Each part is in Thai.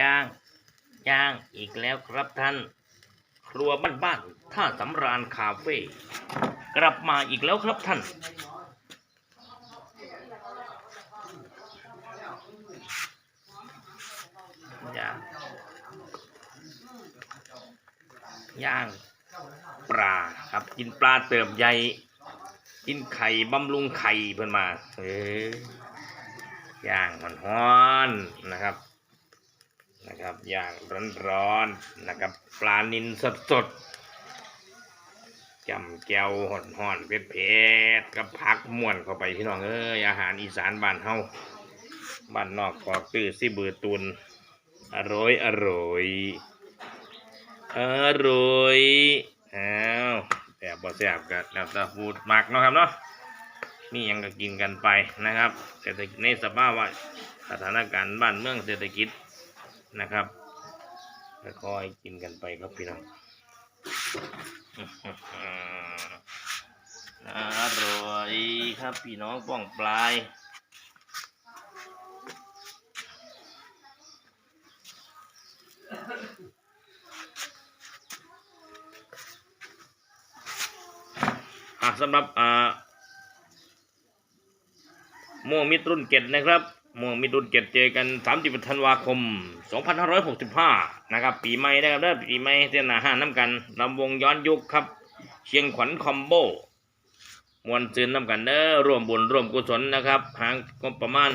ย่างย่างอีกแล้วครับท่าน ครัวบ้านๆท่าสำราญคาเฟ่กลับมาอีกแล้วครับท่าน ย่าง ย่าง ปลาครับกินปลาเติบใหญ่กินไข่บำรุงไข่เพิ่นมา เอ้ยย่างมันฮ้อนๆนะครับ นะครับอย่างร้อนๆนะครับปลานินสดๆจำแก้วห่อนห่อนๆเผ็ดๆกับผักม่วนเข้าไปพี่น้องเอ้ยอาหารอีสานบ้านเฮาบ้านนอกกอกตื้อซิบือตุนอร่อยอร่อยอร่อยอ้าวแต่บบ่แซ่บก็แล้วแต่พูดมักเนาะครับเนาะมีหยังก็กินกันไปนะครับเศรษฐกิจในสภาวะสถานการณ์บ้านเมืองเศรษฐกิจ นะครับค่อยๆกินกันไปครับพี่น้องอร่อยครับพี่น้องป้องปลายอะสำหรับอ่าม่วงมิตรุ่นเจ็ดนะครับ ม่วงมิตรรุ่นเจ็ดเจอกัน30ธันวาคม 2565 นะครับปีใหม่นะครับเด้อปีใหม่เส้นาห้าน้ำกันลำวงย้อนยุคครับ เชียงขวัญคอมโบมวนซืนน้ำกันเด้อร่วมบุญร่วมกุศลนะครับหางงบประมาณ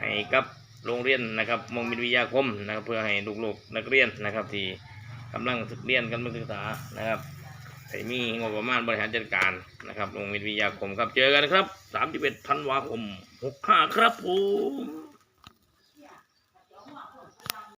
ให้กับโรงเรียนนะครับมงมิตรวิทยาคมนะครับเพื่อให้ลูกๆนักเรียนนะครับที่กำลังเรียนกันมาศึกษานะครับ ให้มีงบประมาณบริหารจัดการนะครับโรงเรียนวิทยาคมครับ เจอกันครับ 31ธันวาคม 65 ครับผม